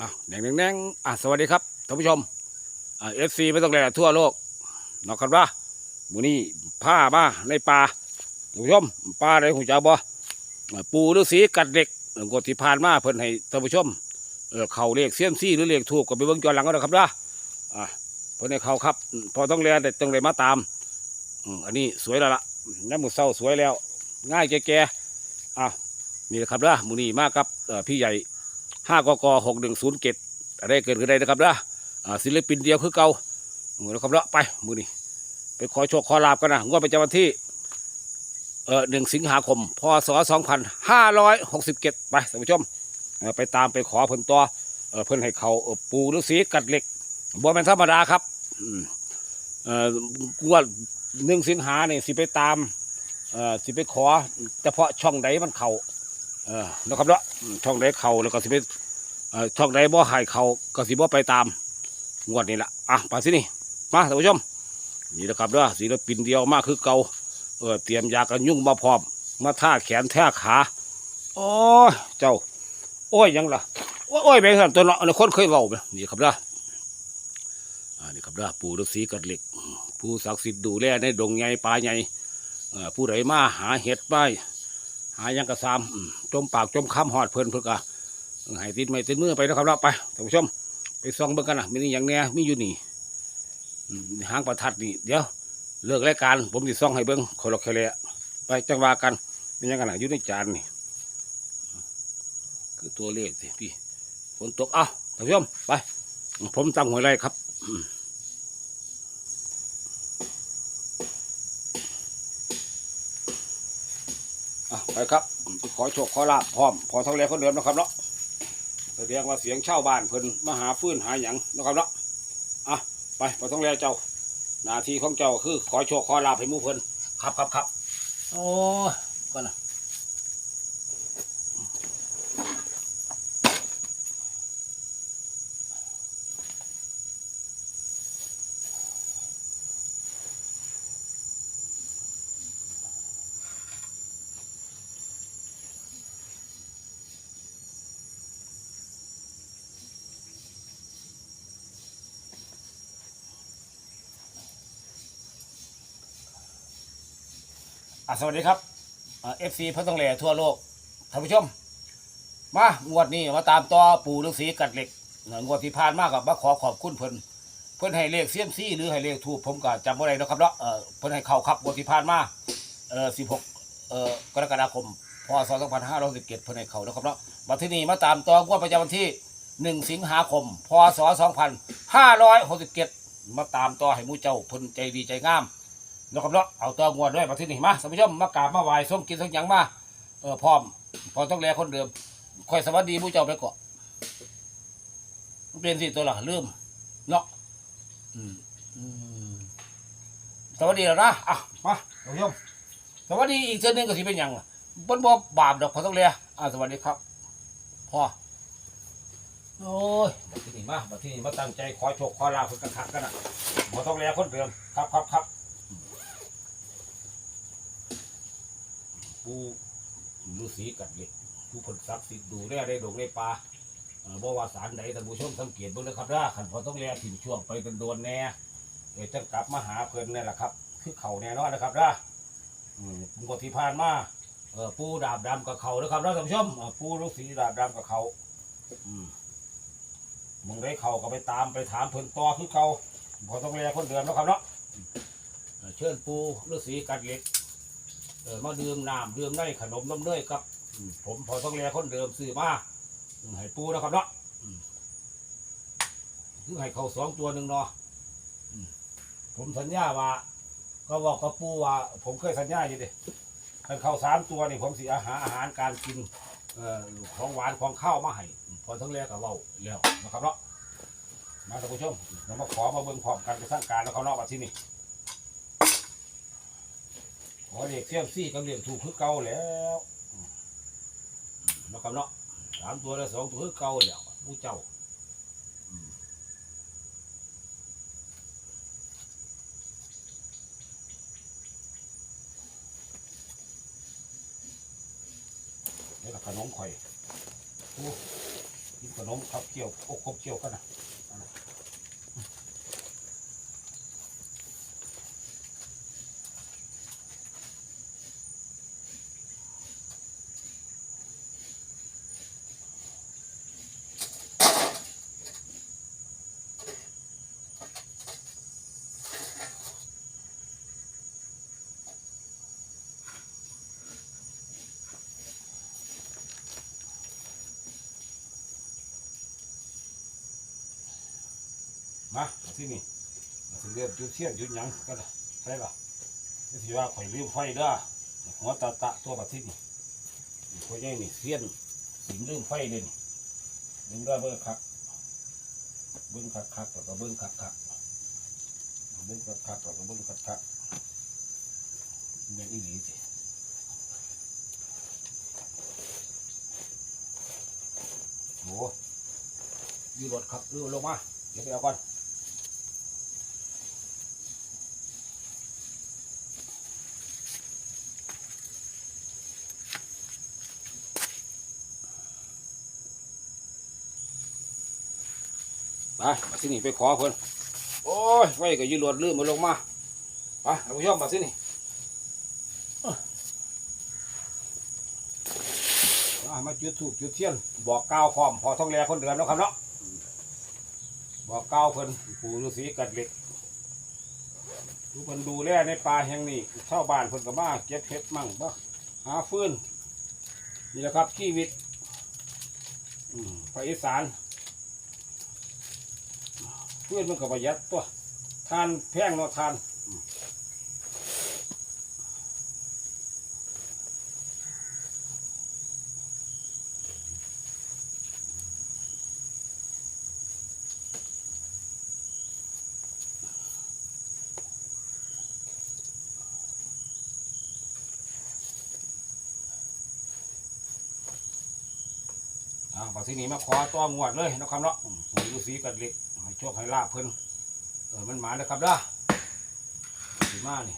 อะแดงแดงแดงอะสวัสดีครับท่านผู้ชมอ่าเอฟซีไม่ต้องแลทั่วโลกเนาะครับว่ามูนี่ผ้ามาในป่าท่านผู้ชมป่าอะไรหูจ้าบ่อ่าปูฤาษีกัดเด็กกดที่ผ่านมาเพิ่นให้ท่านผู้ชมเออเขาเลขเสี้ยมซี่หรือเลขถูกก็ไปเบิ่งย้อหลังก็ได้ครับนะอะเพิ่นให้เขาครับ พอต้องแลแต่ต้องเลยมาตามอันนี้สวยแล้วล่ะน้ำมือเศร้าสวยแล้ว ง่ายแก่ๆอะนี่นะครับนะหมูนี่มากครับพี่ใหญ่ ห้ากกหกหนึ่งศูนย์เจ็ดอะไรเกิดขึ้นได้นะครับนะศิลปินเดียวคือเก่าเหมือนนะครับเนาะไปมือนี้ไปขอโชคขอลาบกันนะงวดประจำวันที่เอ่อหนึ่งสิงหาคมพศสองพันห้าร้อยหกสิบเจ็ดไปท่านผู้ชมไปตามไปขอเพิ่นตัวเพิ่นให้เขาปูฤาษีกัดเหล็กบ่เป็นธรรมดาครับอืมเอ่องวดหนึ่งสิงหาเนี่ยสิไปตามเอ่อสิไปขอเฉพาะช่องใดมันเข่า เออนะครับเนาะช่องใดเขาแล้วก็สิไปช่องใดบ่หายเขาก็สิบ่ไปตามงวดนี้ละอะไปสินี่มาท่านผู้ชมนี่นะครับเด้อศิลปินเดียวมากคือเก่าเออเตรียมยากันยุ่งมาพร้อม มาท่าแขนท่าขาโอ้ยเจ้า โอ้ยยังล่ะโอ้ยโอ้ยไปสั่นตัวเนาะอันคนเคยเว้าไหมนี่ครับเด้ออ่านี่ครับเด้อปู่ฤาษีกัดเหล็ก ผู้ศักดิ์สิทธิ์ดูแลในดงใหญ่ป่าใหญ่ผู้ใดมาหาเห็ดไป หายังกระซามจมปากจมคำหอดเพลินเพื่อกะให้ติดไม่ติดมือไปนะครับเราไปท่านผู้ชม ไปส่องเบิ่งกันนะมีนี่อย่างเนี้ยมีอยู่นี่หางประทัดนี่เดี๋ยวเลิกรายการ ผมติส่องให้เบิ่งคนละแค่เลยไปจังหว่ากันมีอย่างกันนะอยู่ในจานนี่คือตัวเลขสิพี่ฝนตกเอ้าท่านผู้ชมไป ผมตั้งหวยไรครับ ไปครับขอโชคขอลาบพร้อมพอทั้งแรคนเดิมนะครับเนาะแสดงว่าเสียงเช่าบ้านเพิ่นมาหาฟื้นหาหยังนะครับเนาะอะไปพอต้งแรงเจ้าหน้าที่ของเจ้าคือ ขอโชคขอลาบให้หมู่เพิ่นครับครับครับโอ้ก่อนนะ อะสวัสดีครับเอฟซีพระต้องแลทั่วโลกท่านผู้ชม มางวดนี้มาตามต่อปู่ฤาษีกัดเหล็กเอ่องวดที่ผ่านมากับมาขอขอบคุณเพิ่นเพิ่นให้เลขเซียมซี่หรือให้เลขทูปผมก็จำบ่ได้นะครับเนาะเออเพิ่นให้เข้าครับงวดที่ผ่านมาเออ16เอ่อกรกฎาคมพศ2567เพิ่นให้เข้านะครับเนาะมาที่นี่มาตามต่องวดประจำวันที่1สิงหาคม พศ2567มาตามต่อให้มู่เจ้าเพิ่นใจดีใจงาม นะครับเนาะเอาตัวงวดด้วยมาที่นี่มาท่านผู้ชมมากราบมาไหว้ส้มกินทั้งหยังมาเออพร้อมพอต้องแลคนเดิมคอยสวัสดีผู้เจ้าไปก่อนเป็นสิตัวหลักลืมเนาะอืมอืมสวัสดีแล้วนะอะมาท่านผู้ชมสวัสดีอีกเส้นหนึงก็สิเป็นหยังล่ะบนบ่บาปดอกพอต้องแลอะสวัสดีครับพ่อโอ้ยมาที่นี่มามาที่นี่มาตั้งใจขอโชคขอลาภเพิ่นกันคักกันนะพอต้องแลคนเดิมครับครับครับ ผู้ฤาษีกัดเหล็กผู้ผลศักดิ์สิทธิ์ดูแลได้ดงได้ปลาเอ่อบ่ว่าสารใดท่านผู้ชมสังเกตเบิ่งเลยครับนะขันพอต้องแลถิ่นช่วงไปกันโดนแน่เดี๋ยวจะกลับมาหาเพิ่นนี่แหละครับ คือเขาแน่นอนนะครับนะอืมงวดที่ผ่านมาเออปูดาบดำกับเขานะครับนะท่านผู้ชมปูฤาษีดาบดำกับเขาอืมมึงได้เขาก็ไปตามไปถามเพิ่นต่อคือเขาพอต้องแลคนเดิมนะครับเนาะเชิญปูฤาษีกัดเหล็ก เออมาดื่มน้ำดื่มได้ขนมนมเนยครับอืมผมพอต้องแลคนเดิมซื้อมาอืมให้ปูนะครับเนาะอืมคือให้เขาสองตัวหนึ่งเนาะอืมผมสัญญาว่า ก็บอกกับปูว่า ผมเคยสัญญาอยู่ดิให้เขาสามตัวนี่ผมสิอาหารอาหารการกินเอ่อของหวานของข้าวมาให้พอต้องแลกับเราแล้วนะครับเนาะมาท่านผู้ชมเรามาขอมาเบิ่งพร้อมกันไปสร้างการแล้วเขาเนาะมาที่นี่ อเรียกเสียมซี่กับเรียกถูกคือเก่าแล้วมนะครับเนาะสามตัวและสองตัวคือเก่าแล้วผู้เจ้าอืมนี่ก็ขนมข่อยโอ้กินขนมขับเคี่ยวโอ้ครบเคี่ยวกันนะ มาเอาที่นี่มาถึงเรียบจุดเทียนจุดหยังกันละใช่ปะนี่สิว่าข่อยลืมไฟเด้อหัวตาตะตัวประทินี่ข่อยใหญ่นี่เสียนสิมลืมไฟเลยนี่ลืมได้เบิ่งคักเบิ่งคักคักแล้วก็เบิ่งคักคักเบิ่งคักคักแล้วก็เบิ่งคักคักแม่นอีหลีสิโอ้ยรถครับเรือลงมาเดี๋ยวไปเอาก่อน ไปมาที่นี่ไปขอเพิ่นโอ้ยไฟก็ยืนรวดลื่นมาลงมาไปท่านผู้ชมมาที่นี่มาจุดถูกจุดเทียน บอกกล่าวพร้อมพอท่องแลคนเดิมแล้วครับเนาะบอกก้าวเพิ่นปู่ฤาษีกัดเหล็กทุกคนดูแลในป่าแห่งนี้ชาวบ้านเพิ่นก็มาเก็บเห็ดมั่งบ่หาฟืนนี่แหละครับชีวิตอืมภาคอีสาน ฟืนมันก็ประหยัดตัวทานแพงเนาะทานอ่าพอที่นี้มาขอตัวงวดเลยนะครับเนาะอืมปู่ฤาษีกัดเล็ก โชคให้ลาภเพิ่นเออมันหมาเลยครับเด้อสีมานี่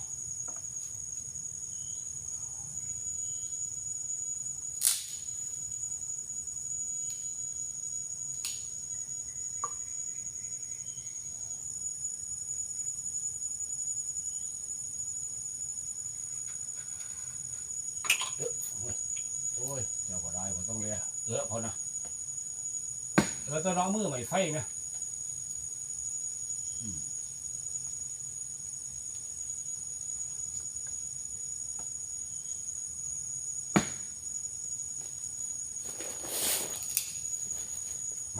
โอ้ยเจ้าก็ได้ผมต้องเลียเออพอนะเออตัวน้องมือใหม่ไฟไห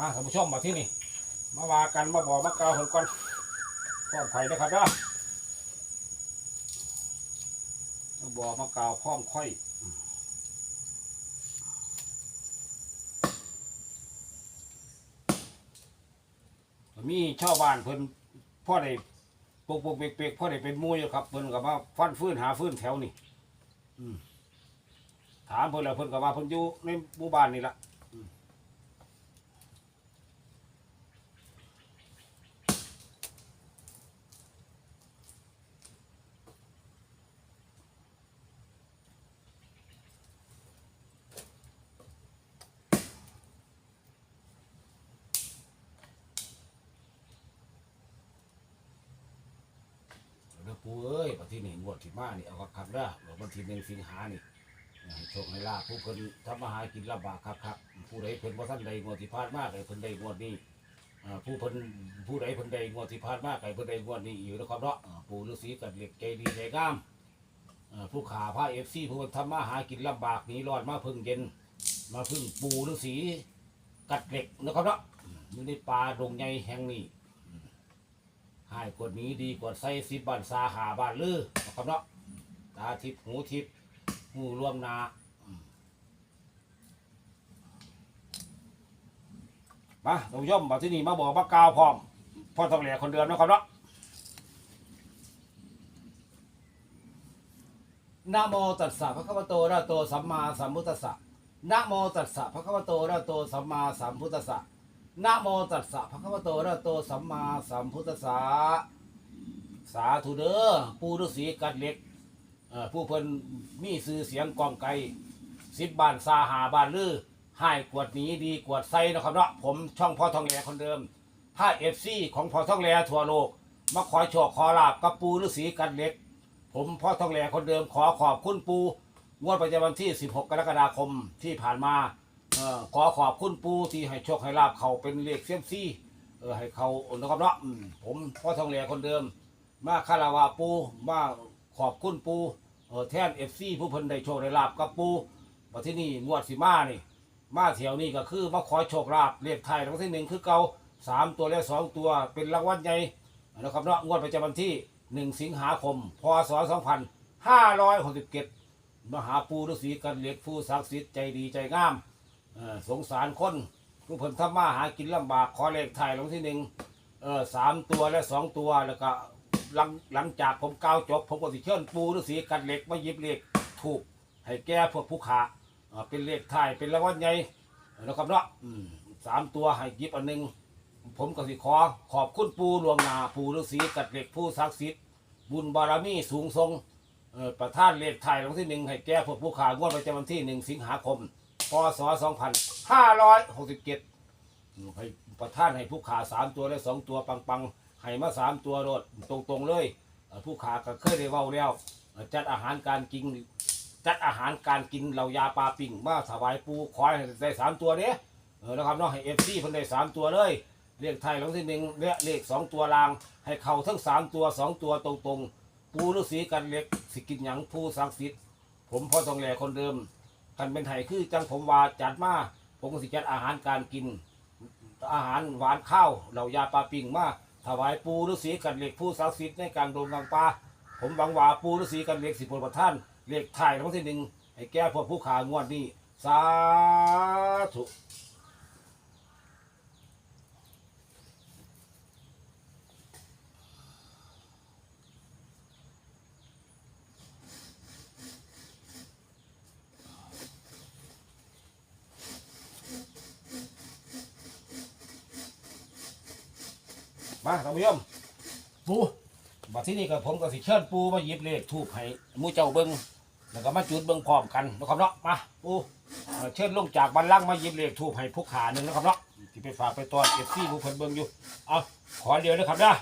มาท่านผู้ชมมาที่นี่มาว่ากันมาบอกมาเกล่าวผลก่อนพร้อมไข่นะครับนะมาบอกมาเกล่าวพร้อมค่อยมีชาวบ้านเพิ่นพ่อได้ปกปกเปกเปกพ่อได้เป็นหมูอยู่ครับเพิ่นก็มาฟันฟื้นหาฟื้นแถวนี่อืมถามเพิ่นแล้วเพิ่นก็ว่าเพิ่นอยู่ในหมู่บ้านนี่ละอืมเด้อปู่เอ้ยปฏินี่งวดที่ มานี่เอาคักเด้อเดี๋ยววันที่หนึ่งสิงหานี่ให้โชคให้ลาภผู้เพิ่นทำมาหากินลำบากคักๆผู้ใดเพิ่นบ่ทันได้งวดที่ผ่านมาก็ให้เพิ่นได้งวดนี้อ่าผู้เพิ่นผู้ใดเพิ่นได้งวดที่ผ่านมาก็ให้เพิ่นได้งวดนี้อยู่นะครับเนาะอ่าปู่ฤาษีกับเหล็กใจดีใจงามอ่าผู้ขาพา FC ผู้เพิ่นทำมาหากินลำบากหนีรอนมาพึ่งเย็น มาพึ่งปู่ฤาษีกัดเหล็กนะครับเนาะอืมอยู่ในป่าดงใหญ่แห่งนี้หายกว่านี้ดีกว่าใส่สิบบ้านซาหาบานลือ ครับเนาะตาทิพย์หูทิพย์หูรวมนามาท่านผู้ชมมาที่นี่มาบอกมากาวพร้อมพ่อทองเหล่คนเดิมนะครับเนาะนะโมตัสสะพระคัมภโตระโตสัมมาสัมพุทธัสสะนะโมตัสสะพระคัมภโตระโตสัมมาสัมพุทธัสสะนะโมตัสสะภะคะวะโตระโตสัมมาสัมพุทธัสสะ สาธุเด้อปู่ฤาษีกัดเหล็กเอ่อผู้เพิ่นมีชื่อเสียงกองไกลสิบบานซาหาบานลือให้กวดหนีดีกวดไซนะครับเนาะผมช่องพ่อทองแหลคนเดิม ถ้าเอฟซีของพ่อทองแหลทั่วโลก มาขอโชคขอลาบกับปูฤาษีกันเล็ก ผมพ่อทองแหลคนเดิมขอขอบคุณปูงวดประจำวันที่ 16 กรกฎาคมที่ผ่านมาเอ่อขอขอบคุณปูที่ให้โชคให้ลาบเขาเป็นเลขเซียมซี่เออให้เขานะครับเนาะอืมผมพ่อทองแหลคนเดิม มาคาราวาปูมาขอบคุณปูเออแทนเอฟซีผู้เพิ่นได้โชคได้ลาบกับปูมาที่นี่งวดสิมานี่ มาแถวนี้ก็คือมาขอโชคลาภเลขไทายรางวัลที่หนึ่งคือเก่าสามตัวและสองตัวเป็นรางวัลใหญ่นะครับเนาะงวดประจำวันที่หนึ่งสิงหาคม พศสองพันห้าร้อยหกสิบเจ็ดมหาปูฤาษีกันเหล็กผู้ศักดิ์สิทธิ์ใจดีใจงามสงสารคนผู้เพิ่นทำมาหากินลำบากขอเลขไทายรางวัลที่หนึ่งเออสามตัวและสองตัวแล้วก็ หลังหลังจากผมกล่าวจบ ผมก็สิเชิญปูฤาษีกันเหล็กมาหยิบเหลขถูกให้แก่พวกผู้ขาอ่าเป็นเลขไทายเป็นรางวัลใหญ่นะครับเนาะอืมสามตัวให้หยิบอันหนึ่งผมก็สิขอขอบคุณปูหลวงนาปูฤาษีกัดเหล็กผู้ศักดิ์สิทธิ์บุญบารมีสูงทรงเอ่อประท่านเลขไทายรางวัลที่หนึ่งให้แก่พวกผู้ขางวดประจำวันที่หนึ่งสิงหาคมพศสองพันห้าร้อยหกสิบเจ็ดให้ประท่านให้ผู้ขาสามตัวและสองตัวปังๆ ให้มาสามตัวโดดตรงๆเลยเอ่อผู้ขาก็เคยได้เว้าแล้วเอ่อจัดอาหารการกิน จัดอาหารการกินเหล่ายาปลาปิ่งมาถวายปูขอให้ได้สามตัวเนี้ยเออนะครับเนาะให้เอฟซีเพิ่นได้สามตัวเลยเลขไทยรางวัลที่หนึ่งและเลขสองตัวลาง ให้เขาทั้งสามตัวสองตัวตรงๆ ปูฤาษีกันเล็กสิกินหยังผู้ศักดิ์สิทธิ์ผมพ่อทองแหล่คนเดิมกันเป็นไทยคือจังผมว่าจัดมาผมก็สิจัดอาหารการกิน อาหารหวานข้าวเหล่ายาปลาปิ่งมา ถวายปูฤาษีกันเหล็กผู้ศักดิ์สิทธิ์ในการโดมกลางปลาผมหวังว่าปูฤาษีกันเหล็กสิบประท่านเหลขถ่ายทั้งที่หนึ่งให้แก้พวกผู้ขางวดนี้สาธุ มาท่านผู้ชมปูบัดที่นี่กับผมก็สิเชิญปูมาหยิบเลขทูบให้หมูเจ้าเบิ้งแล้วก็มาจุดเบิ้งพร้อมกันนะครับเนาะมาปูเอ่อเชิญลงจากบันลังก์มาหยิบเลขทูบให้ผู้ขาหนึ่งนะครับเนาะที่ไปฝากไปตอนเอฟซีผู้เพิ่นเบิ้งอยู่เอาขอเดียวนะครับนะ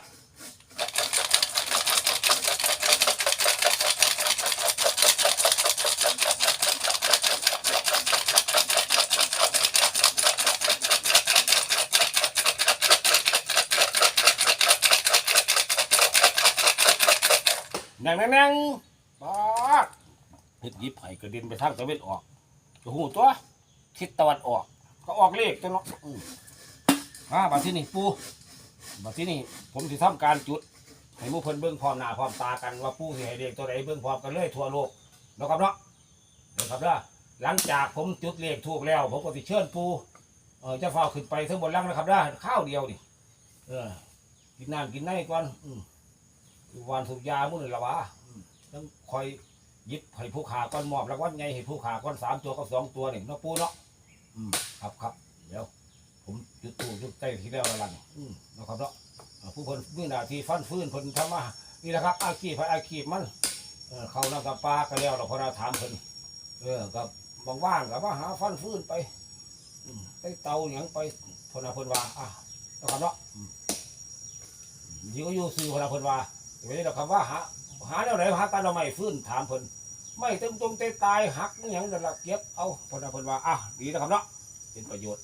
นั่งนั่งนั่งป๊าดเฮ็ดหยิบให้กระเด็นไปทางตะเวนออกโอ้โหตัวทิศตะวันออก ก็ออกเลขตัวเนาะอืมมาบัดที่นี่ปูบัดที่นี่ผมสิทำการจุด ให้หมู่เพิ่นเบิ่งพร้อมหน้าพร้อมตากันว่าปูสิให้เลขตัวใดเบิ่งพร้อมกันเลยทั่วโลกเนาะครับเนาะเดี๋ยวครับเด้อหลังจากผมจุดเลขถูกแล้ว ผมก็สิเชิญปูเออจะฟ้าขึ้นไปทั้งบนล่างนะครับเด้อข้าวเดียวนี่เออกินน้ำกินในก่อนอืม วานสุกยามุ่นละวะอืมต้องคอยหยิบให้ผู้ขาก้อนมอบรางวัลไงให้ผู้ขาก้อนสามตัวกับสองตัวนี่เนาะปูเนาะอืมครับครับเดี๋ยวผมจุดตู้จุดใกล้ที่แล้วแล้วล่ะนี่อืมเนาะครับเนาะอ่าผู้คนมือหน้าที่ฟันฟื้นคนทำมานี่แหละครับ อาชีพให้อาชีพมันเออเขานั่งกับปลาก็แล้วเราพอเราถามเพิ่นเออกับบว่างๆกับว่าหาฟันฟื้นไปอืมไปเตาหยังไปพนนาเพิ่นว่าอะเนาะครับเนาะอืมนี่ก็อยู่ซื้อพนนาเพิ่นว่า ไม่ได้หรอกครับว่าหาหาแนวไหนหากาเราไม่ฟื้นถามเพิ่นไม่ตึงตรงเตตายหักนี่ยังนั่นละเก็บเอาเพนว่าเพิ่นว่าอะดีนะครับเนาะเป็นประโยชน์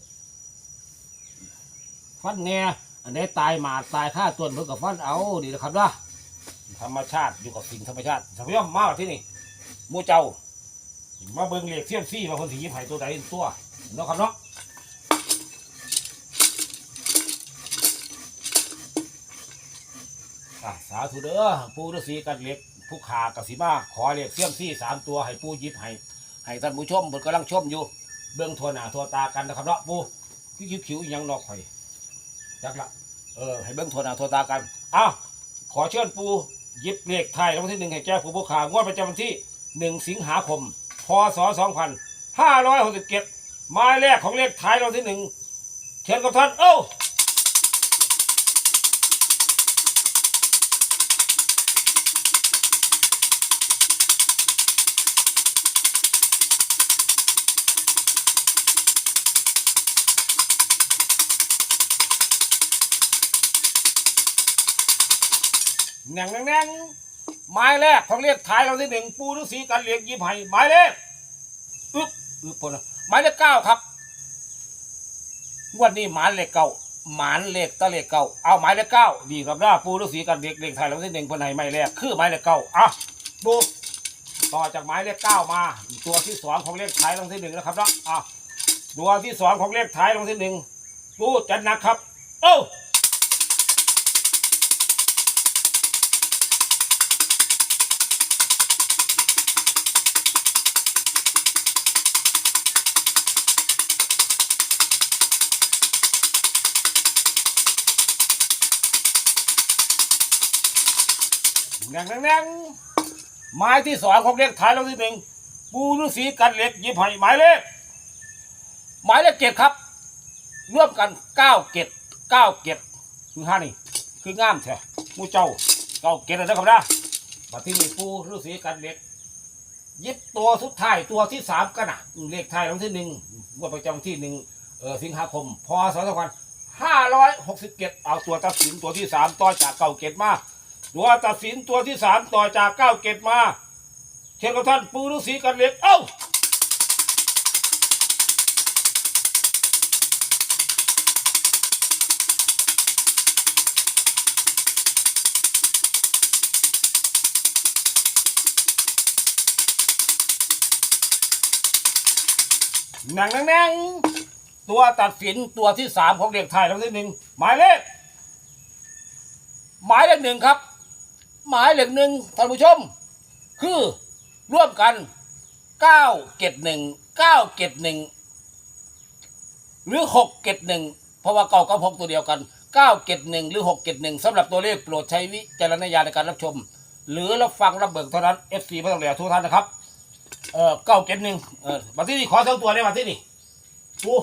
ฟันแน่อันไหนตายหมาตายฆ่าต้นเพิ่นกับฟันเอาดีนะครับเนาะธรรมชาติอยู่กับสิ่งธรรมชาติสมัยมาที่นี่มูเจ้า มาเบิ่งเหลขเสี้ยมซี่มาคนสียิบไห้ตัวใดตัวเนาะครับเนาะ อะสาธุเด้อปูฤาษีกันเหล็กผู้ขากสิมาขอเหล็กเสี้ยมซี่สามตัวให้ปูหยิบให้ให้ท่านผู้ชมบนกำลังชมอยู่ เบื้องทัวหน้าทัวตากันนะครับเนาะปูคิ้วคิ้วยังนอกข่อยจักละเออให้เบื้องทัวหน้าทัวตากันอ้าวขอเชิญปูหยิบเลขไทยรางวัลที่หนึ่งให้แก้ผู้ผู้ขางวดประจำวันที่หนึ่งสิงหาคมพศสองพันห้าร้อยหกสิบเจ็ดหมายแรกของเลขท้ายรางวัลที่หนึ่งเชิญกับท่านเอ้ แหน่งแหน่งแหน่งไม้แรกของเลขท้ายเราที่หนึ่งปูฤาษีกันเหลียงยิบไห้หมายเลขอึ๊บอึ๊บพลหมายเลขเก้าครับงวันนี้หมายเลขเก้าหมายเลขตะเลขเก้าเอาหมายเลขเก้าดีครับนะปูฤาษีกันเด็กเลขไทยเราที่หนึ่งคนไหนไม่แรกคือหมายเลขเก้าอะดูต่อจากหมายเลขเก้ามา ตัวที่สองของเลขท้ายเราที่หนึ่งนะครับนะอะตัวที่สองของเลขท้ายเราที่หนึ่งปูจัดหนักครับ เอ้า แหน่งแหน่งแหน่งไม้ที่สองของเลขท้ายเราที่หนึ่งปูฤาษีกันเหล็กยิบให้หมายเลขหมายเลขเจ็ดครับร่วมกันเก้าเกตเก้าเกตคือห้านี่คืองามแท้มูเจ้าเก้าเกตนะครับนะมาที่นี่ปูฤาษีกันเหล็กยิบตัวสุดท้ายตัวที่สามกันนะเลขท้ายรางวัลที่หนึ่งงวดประจำที่หนึ่งเออสิงหาคมพศสองพันห้าร้อยหกสิบเกตเอาตัวตัดสินตัวที่สามต่อจากเก้าเกตมา ตัวตัดสินตัวที่สามต่อจากเก้าเกตมาเชิญกับท่านปูฤาษีกันเหล็กเอ้าหนังแนังตัวตัดสินตัวที่สามของเด็กไทยรางวัลที่หนึ่งหมายเลขหมายเลขหนึ่งครับ หมายเลขหนึ่งท่านผู้ชม คือร่วมกันเก้าเกตหนึ่งเก้าเกตหนึ่งหรือหกเกตหนึ่งเพราะว่าเก้ากับหกตัวเดียวกันเก้าเกตหนึ่งหรือหกเกตหนึ่งสำหรับตัวเลขโปรดใช้วิจารณญาณในการรับชม หรือรับฟังรับเบิกเท่านั้น FC ไม่ต้องเหลือทุกท่านนะครับเออเก้าเกตหนึ่งเออมาที่นี่ขอสองตัวได้มาที่นี่ปู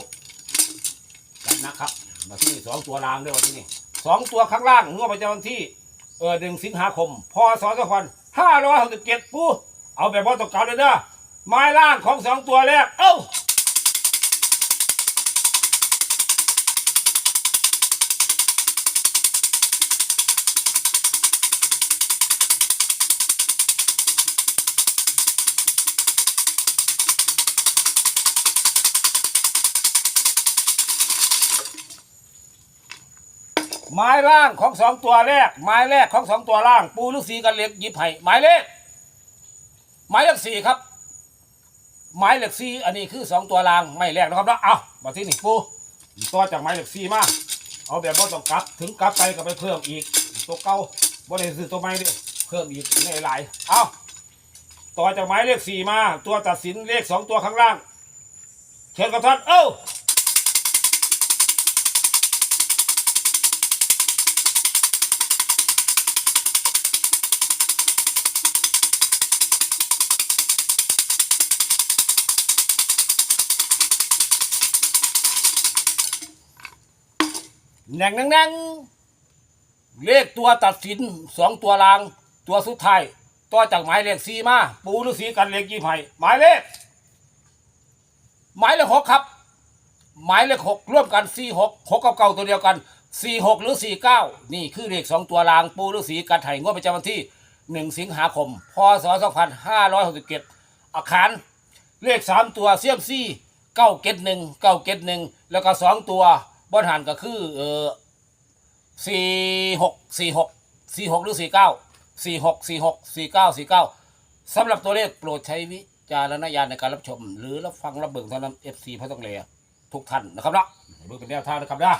จัดหนะครับมาที่นี่สองตัวรางด้วยมาที่นี่สองตัวข้างล่างงวดประจำวันที่ เออหนึ่งสิงหาคมพศสองพันห้าร้อยหกสิบเจ็ดปูเอาแบบว่าตกเก่าเลยนะไม้ล่างของสองตัวแรกเอ้า ไม้ล่างของสองตัวแรก ไม้แรกของสองตัวล่าง ปูฤาษีกันเหล็กหยิบให้หมายเลขหมายเลขสี่ครับ หมายเลขสี่อันนี้คือสองตัวรางไม่แรกนะครับเนาะเอามาที่นี่ปูต่อจากหมายเลขสี่มาเอาแบบว่าต้องกลับ ถึงกลับไปก็ไปเพิ่มอีก ตัวเก่าบ่ได้ซื้อตัวใหม่ดิเพิ่มอีกในหลายเอาต่อจากหมายเลขสี่มา ตัวตัดสินเลขสองตัวข้างล่างเชิญกับท่านเอ้า หน่งแหน่งแหน่งเลขตัวตัดสินสองตัวราง ตัวสุดท้ายต่อจากหมายเลขสี่มา ปูฤาษีกันเลขยี่ไผ่หมายเลข หมายเลขหกครับ หมายเลขหกร่วมกันสี่หกหกกับเก้าตัวเดียวกันสี่หกหรือสี่เก้านี่คือเลขสองตัวราง ปูฤาษีกันไถ่งวดประจำวันที่หนึ่งสิงหาคม พศสองพันห้าร้อยหกสิบเจ็ดอาคารเลขสามตัวเสียมซี่เก้าเกตหนึ่งเก้าเกตหนึ่งแล้วก็สองตัว บนหันก็คือเออสี่หกสี่หกสี่หกหรือสี่เก้าสี่หกสี่หกสี่เก้าสี่เก้าสำหรับตัวเลขโปรดใช้วิจารณญาณในการรับชม หรือรับฟังรับเบิ่งเท่านั้นเอฟซีพระต้องเลทุกท่านนะครับนะเบิ่งเป็นแนวทางนะครับนะ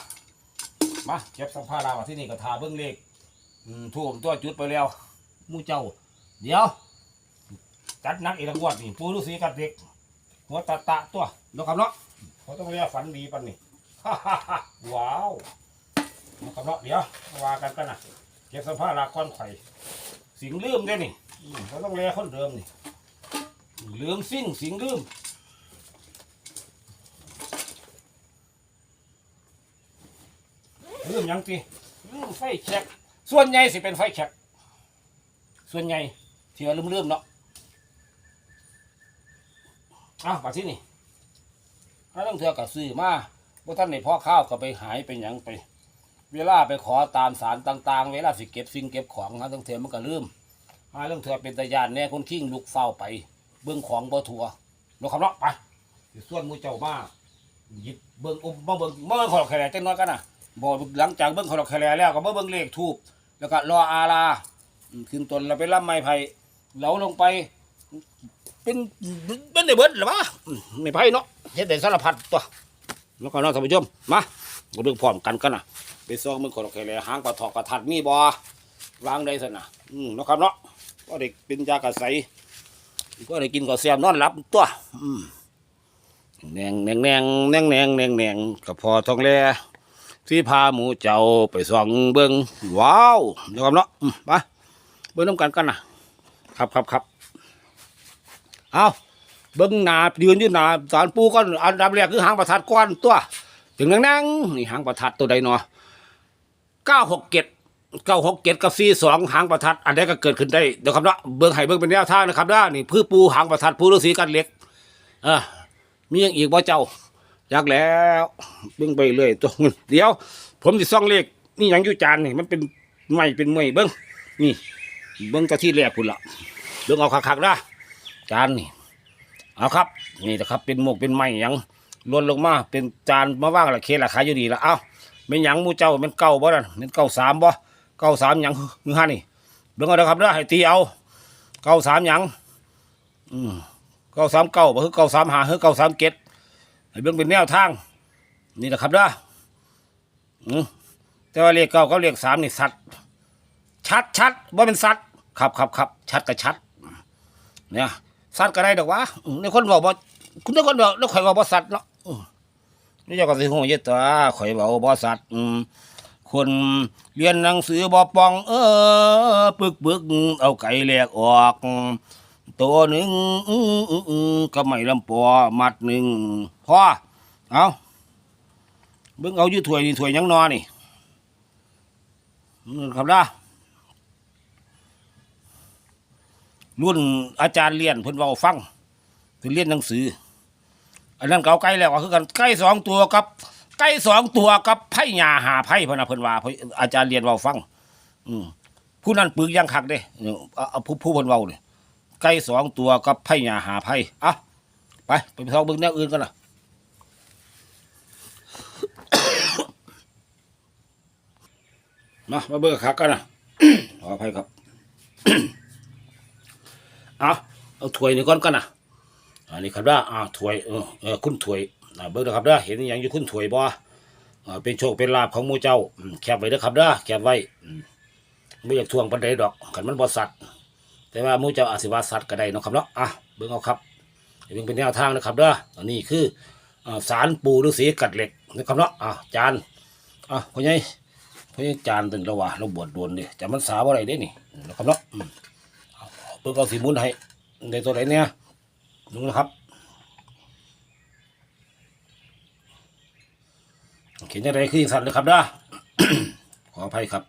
มาเก็บสัมภาระมาที่นี่ก็ทาเบิ่งเลขทุ่มตัวจุดไปแล้วมู่เจ้า เดี๋ยวจัดนักอีกแล้วงวดนี่ปูฤาษีกัดเด็กหัวตาตะตัวนะครับเนาะเขาต้องเรียกฝันดีปันนี่ ว้าวเนาะครับเนาะเดี๋ยวว่ากันกันนะเก็บสภาพลาก้อนไข่สิงลืมได้นี่เขาต้องเรียคนเดิมนี่ลืมซิ่งสิงลืมลืมยังตีลืมไฟแช็กส่วนใหญ่สิเป็นไฟแช็กส่วนใหญ่ที่ว่าลืมเนาะอ้าวมาที่นี่ถ้าต้องเถื่อกับซื้อมา บ่ท่านในพ่อข้าวก็ไปหายไปหยังไป เวลาไปขอตามสารต่างๆ เวลาสิเก็บสิ่งเก็บของฮะต้องเถื่อมันก็ลืมหาเรื่องเถื่อเป็นตะยานแน่คนขิงลุกเฝ้าไป เบื้องของบ่ทัวเนาะครับเนาะไปสิส่วนหมูเจ้ามาหยิบเบื้องอุบมาเบื้องมาเบื้องขอดแคลจังน้อยกันนะบ่หลังจากเบื้องขอดแคลแล้วก็มาเบื้องเลขทูบแล้วก็รออาลาอืมขึ้นตนแล้วไปรับไม้ไผ่เหลาลงไป เป็นเป็นได้เบิดหรือวะอืมไม่ไผ่เนาะเฮ็ดได้สารพัดตัว แล้วก็เนาะท่านผู้ชมมาเรื่องพร้อมกันกันนะไปซองเบื้องขอดแคลยหางปลาถอกกระทัดมีบ่วางได้สนะอืมนะครับเนาะก็ได้เป็นยากระใสก็ได้กินก็เสียมนอนหลับตัวอืมแนงแนงแนงแนงแนงแนงแนงกับพอทองแลที่พาหมูเจ้าไปส่องเบิงว้าวเดี๋ยวกันเนาะอืมไปเบิ้งน้ำกันกันนะครับครับครับเอา เบิ้งหนายืนอยู่หนาสารปูก้อนอันดับแรกคือหางประทัดก้อนตัวถึงนั่งๆนี่หางประทัดตัวใดเนาะเก้าหกเจ็ดเก้าหกเจ็ดกับสี่สองหางประทัด อันนี้ก็เกิดขึ้นได้เดี๋ยวครับเนาะเบิ้งไห้เบิ้งเป็นแนวทางนะครับนะนี่พืชปูหางประทัดปูฤาษีกันเหล็กเออมีอย่างอีกบ่เจ้าอยากแล้วเบิ้งไปเรื่อยตัวเงินเดี๋ยว ผมจะซ่องเลขนี่ยังอยู่จานนี่มันเป็นไม้เป็นไม้เบิ้งนี่เบิ้งแตะที่แรกพุ่นละเบิ้งเอาคักๆนะจานนี่ เอาครับ นี่นะครับเป็นหมวกเป็นไม้ยังล้วนลงมา เป็นจานมาว่างละเคละขายอยู่ดีละเอ้าเป็นหยังมูเจ้าเป็นเก้าบ่นั่นเป็นเก้าสามบ่เก้าสามหยังมือห้านี่เบิ่งเอาเด้อครับเด้อให้ตีเอาเก้าสามหยังอืมเก้าสามเก้าบ่คือเก้าสามหาคือเก้าสามเจ็ดให้เบิ่งเป็นแนวทาง นี่แหละครับเด้ออืมแต่ว่าเลขเก้ากับเลขสามนี่สัตว์ชัดชัดว่าเป็นสัตว์ครับครับครับชัดกับชัดเนี่ย สัตว์ก็ได้ดอกวะในคนบอกว่าคุณในคนบอกแล้วข่อยว่าบ่สัตว์เนาะนี่เจ้าก็สิฮู้เยอะตัวข่อยเว้าบ่สัตว์คนเรียนหนังสือบ่ปอง เออปึกปึกเอาไก่แหลกออก ตัวหนึ่งก็ไม่ลำปอมัดหนึ่งพ่อเอาเบิ่งเอาอยู่ถวยนี่ถวยยังนอนี่นี่ครับนะ รุ่นอาจารย์เรียนเพิ่นเว้าฟังเพิ่นเรียนหนังสือ อันนั้นเก่าไก่แล้วก็คือกันไก่สองตัวกับไก่สองตัวกับไผ่ยาหาไผ่พะนะเพิ่นว่าเพิ่นอาจารย์เรียนเว้าฟัง อืมผู้นั้นปึกยังคักเด้เอาเอาผู้ผู้เพิ่นเว้าเนี่ยไก่สองตัวกับไผ่ยาหาไผ่อะไปไปไปทองเบิ่งแนวอื่นกันนะมามาเบิ่งคักกันนะขออภัยครับ เอาเอาถ้วยนี่ก่อนกันนะอันนี้ครับว่าอ่าถ้วยเออเออคุณถ้วยอ่าเบิ่งนะครับเด้อเห็นอย่างอยู่คุณถ้วยบ่อ่าเป็นโชคเป็นลาภของหมู่เจ้าอืมแคบไว้เด้อครับเด้อแคบไว้อืมไม่อยากทวงปานใดดอกคันมันบ่สัตว์แต่ว่าหมู่เจ้าอาจสิว่าสัตว์ก็ได้เนาะครับเนาะอะเบิ่งเอาครับเบิ่งเป็นแนวทางนะครับเด้ออันนี้คืออ่าสารปูฤาษีกัดเหล็กนะครับเนาะอะจานอะพ่อใหญ่พ่อใหญ่จานตึงแล้วว่าเราบวชโดนดิจำมันสาบ่ได้เด้นี่นะครับเนาะอืม เอาเบิ่งเอาสีมุนให้ในตัวไหนเนี่ยดูนะครับเขียนอะไรขึ้นสั่นเลยครับนะขออภัยครับ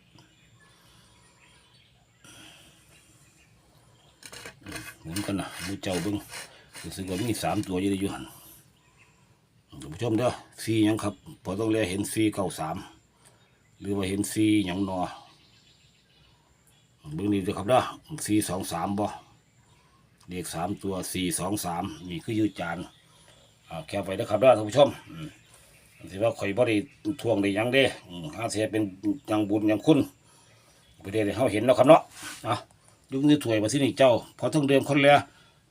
หมุนกันนะดูเจ้าเบิ้งรู้สึกว่ามีสามตัวอยืนอยู่หันท่านผู้ชมเด้อซียังครับพอต้องเรียกเห็นซีเก้าสามหรือว่าเห็นซียังนอ เบิ้งนี่เด้อครับเด้อซีสองสามบ่เลขสามตัวสี่สองสามนี่คือยืดจานแค่ไปนะครับเด้อท่านผู้ชมอืมสิว่าข่อยบ่ได้ทวงได้ยังเด้อืมอาเสียเป็นยังบุญยังคุณไปได้ให้เฮาเห็นแล้วครับเนาะอะยุคนี้ถวยมาที่นี่เจ้าพอต้องเดิมคนแล้ว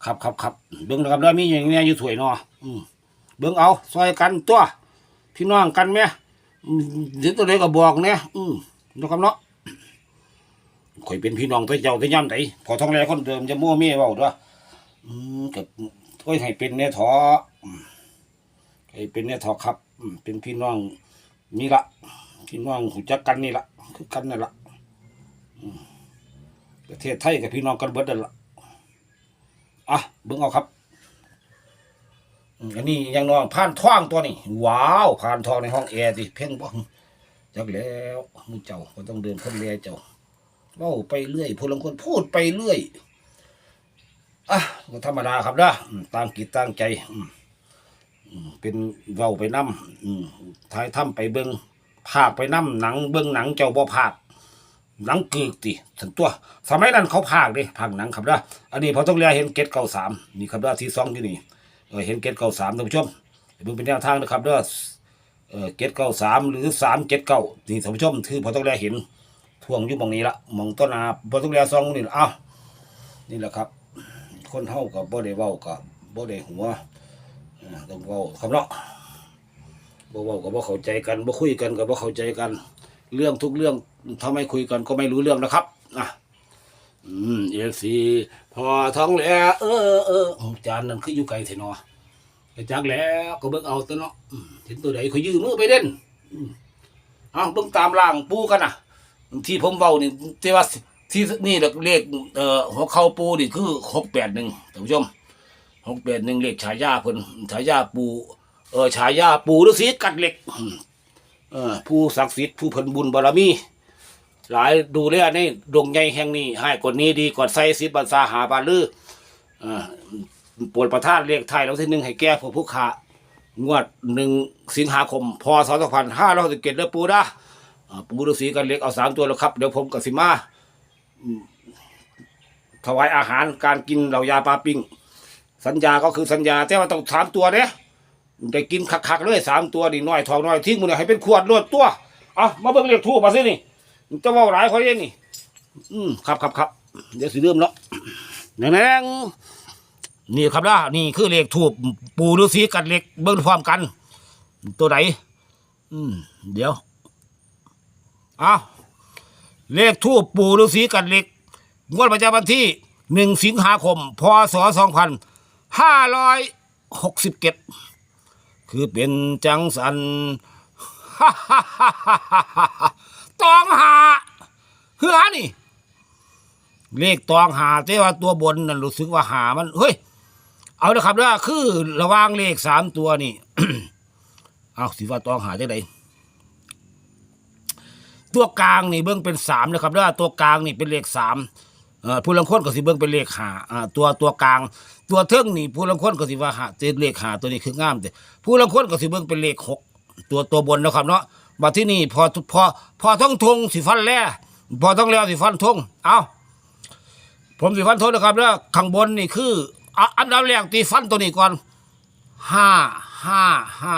ครับครับครับเบิ่งนะครับแล้วมีอย่างเนี้ยอยู่ถวยเนาะเบิ่งเอาซอยกันตัวพี่น้องกันแม่อืมเดี๋ยวตัวใดก็บอกเนี่ยอืมนะครับเนาะ ข่อยเป็นพี่น้องตัวเจ้าตัวย่ำไดพอท้องแลคนเดิมจะมั่วเมียเว้าด้วยอืมกับก็ให้เป็นเนี่ยถอไอ้เป็นเนี่ยทอครับเป็นพี่น้องนี่ละพี่น้องหูจักกันนี่ละคือกันนี่ละประเทศไทยกับพี่น้องกันเบิดนั่นละอะเบิ่งเอาครับอันนี้ยังน้องผ่านท้องตัวนี้ว้าวผ่านท้องในห้องแอร์สิเพ่งบ้องจักแล้วมูเจ้าก็ต้องเดินคนแลเจ้า เว้าไปเรื่อยพลังคนพูดไปเรื่อยอะก็ธรรมดาครับนะอืมตั้งกิจตั้งใจเป็นเว้าไปนำอืมถ่ายทำไปเบิงภาคไปนํหนังเบื้องหนังเจ้าบ่ภาคหนังกึกติถึงตัว สมัยนั้นเขาภาคเด้ภาคหนังครับเด้ออันนี้พอต้องเรียเห็นเกตเก้าสามนี่ครับเด้อที่ซองที่นี่เออเห็นเกตเก้าสามท่านผู้ชมเบิ่งเป็นแนวทางนะครับเด้อเออเกตเก้าสามหรือสามเกตเก้านี่ท่านผู้ชมคือพอต้องเรียเห็น ท่วงอยู่หมองนี้ละมองต้นนาพอต้องเรียซองนี่ล่ะอ้าวนี่แหละครับ คนเฮากับบ่ได้เว้ากับบ่ได้หัวต้องเว้าคำเนาะบ่เว้าก็บ่เข้าใจกันบ่คุยกันก็บ่เข้าใจกัน เรื่องทุกเรื่องถ้าไม่คุยกันก็ไม่รู้เรื่องนะครับอะอืมเอฟซีพอท้องแล้วเออเออจานนั้นคืออยู่ไกลแท้เนาะไปจักแล้วก็เบิ่งเอาตัวเนาะอืมเห็นตัวใดเขายื้อมือไปเด่นเอาเบิ่งตามล่างปูกันน่ะ ที่ผมเว้านี่ที่ว่าที่นี่เลขเอ่อหัวเข่าปูนี่คือ681ท่านผู้ชม681เลขฉายาเพิ่นฉายาปูเออฉายาปูฤาษีกัดเหล็กเออผู้ศักดิ์สิทธิ์ผู้เพันบุญบารมี หลายดูแลในดวงใหญ่แห่งนี้ ให้กว่านี้ดีกว่าใส่สิบบันซาหาบาลือเออปวดประทานเรียกไทยแล้วที่หนึ่งให้แก้ผู้ผู้ขางวดหนึ่งสิงหาคมพศสองพันห้าร้อยสิบเจ็ดเด้อปูนะอ่า ปู่ฤาษีกันเล็กเอาสามตัวแล้วครับ เดี๋ยวผมกับสิมาถวายอาหารการกินเหล่ายาปลาปิ้งสัญญาก็คือสัญญา แต่ว่าต้องสามตัวเนี่ยได้กินคักๆเลยสามตัวนี่น้อยทองน้อยทิ้งมันให้เป็นขวดรวดตัวเอามาเบิ่งเลขทูบมาสินี่จะว่าหลายคนเองนี่ อืมครับครับครับเดี๋ยวสิเริ่มแล้วแน่ๆนี่ครับล่ะนี่คือเลขทูบปูฤาษีกัดเหล็กเบิ่งพร้อมกัน ตัวไหนอืม เดี๋ยว อาเลขทูบปูฤาษีกัดเหล็กงวดประจำวันที่หนึ่งสิงหาคม พศสองพันห้าร้อยหกสิบเจ็ดคือเป็นจังสันตองหาเฮือนี่ เลขตองหาแต่ว่าตัวบนนั่นรู้สึกว่าหามัน เฮ้ย เอาละครับว่าคือระวางเลขสามตัวนี่ เอาสิว่าตองหาจังได ตัวกลางนี่เบิ้องเป็นสามนะครับว่าตัวกลางนี่เป็นเลขสามผู้ลังคนก็สิเบิ้องเป็นเลขหาอ่าตัวตัวกลาง ตัวเทิงนี่ผู้ลังคนก็สิว่าหาเจเลขหาตัวนี้คืองามแต่ผู้ลังคนก็สิเบิ้องเป็นเลขหกตัวตัวบนนะครับเนาะบัดที่นี่พอพอพอท้องทงสิฟันแล่พอต้องแล้วสิฟันทงเอาผมสิฟันทงนะครับแล้วข้างบนนี่คืออันดับแรกตีฟันตัวนี้ก่อนห้าห้าห้า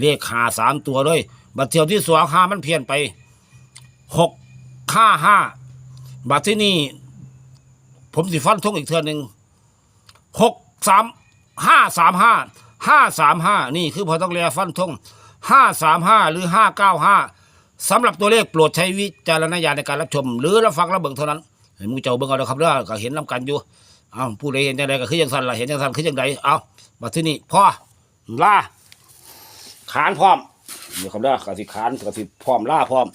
เลขหาสามตัวเลย บัดเที่ยวที่สองห้ามันเพี้ยนไปหกห้าห้าบัดที่นี่ ผมสิฟันทงอีกเทือหนึ่งหกสามห้าสามห้าห้าสามห้านี่คือพอต้องเรียฟันทงห้าสามห้าหรือห้าเก้าห้าสำหรับตัวเลขโปรดใช้วิจารณญาณในการรับชม หรือรับฟังรับเบิ่งเท่านั้นให้หมูเจ้าเบิ่งเอาเด้อครับเด้อก็เห็นนำกันอยู่เอาผู้ใดเห็นจังใดก็คือจังสันล่ะเห็นจังสันคือจังใดเอาบัดที่นี่พ่อล่าขานพร้อม นี่ครับเด้อกสิขานกสิพร้อมล่าพร้อม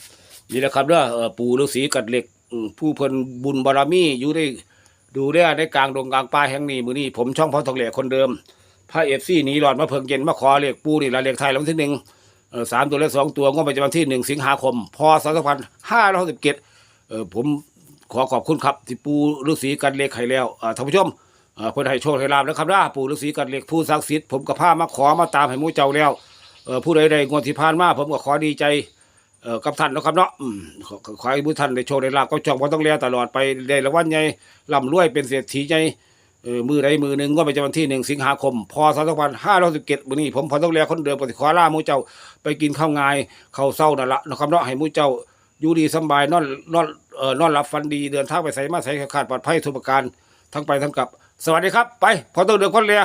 นี่แหละครับเด้อเอ่อปู่ฤาษีกัดเหล็กอืมผู้เพิ่นบุญบารมีอยู่ได้ดูแลในกลางดงกลางป่าแห่งนี้มื้อนี้ผมช่องพ่อทองเหล็กคนเดิมพระเอฟซีหนีหลอดมาเพิ่งเย็นมาขอเหลขปู่นี่ละเหลขไทยรางวัลที่หนึ่งเออสามตัวเลขสองตัวงวดประจำวันที่หนึ่งสิงหาคมพศสองพันห้าร้อยสิบเจ็ดเออผมขอขอบคุณครับที่ปูฤาษีกัดเหล็กให้แล้วอ่าท่านผู้ชม เอ่อเพิ่นให้โชคให้ลาบนะครับนะปู่ฤาษีกัดเหล็กผู้ศักดิ์สิทธิ์ผมกับพามาขอมาตามให้หมู่เจ้าแล้ว เออผู้ใดใดงวดที่ผ่านมาผมก็ขอดีใจเออกับท่านนะครับเนาะอืมขอขอให้ผู้ท่านได้โชคได้ลาภก็จองว่าต้องเลี้ยตลอดไปได้รางวัลใหญ่ร่ำรวยเป็นเศรษฐีใหญ่เออมือใดมือหนึ่งก็ไปจำวันที่หนึ่งสิงหาคมพศสองพันห้าร้อยสิบเจ็ดวันนี้ผมพอต้องเลี้ยคนเดิมปฏิขอลามูเจ้าไปกินข้าวงายข้าวเศร้านั่นละนะครับเนาะให้มูเจ้าอยู่ดีสบายนอนนอนเอ่อนอนหลับฝันดีเดินทางไปใส่มาใส่ขาดปลอดภัยทุกประการทั้งไปทั้งกลับ สวัสดีครับ ไปพอต้องเดินคนเรือ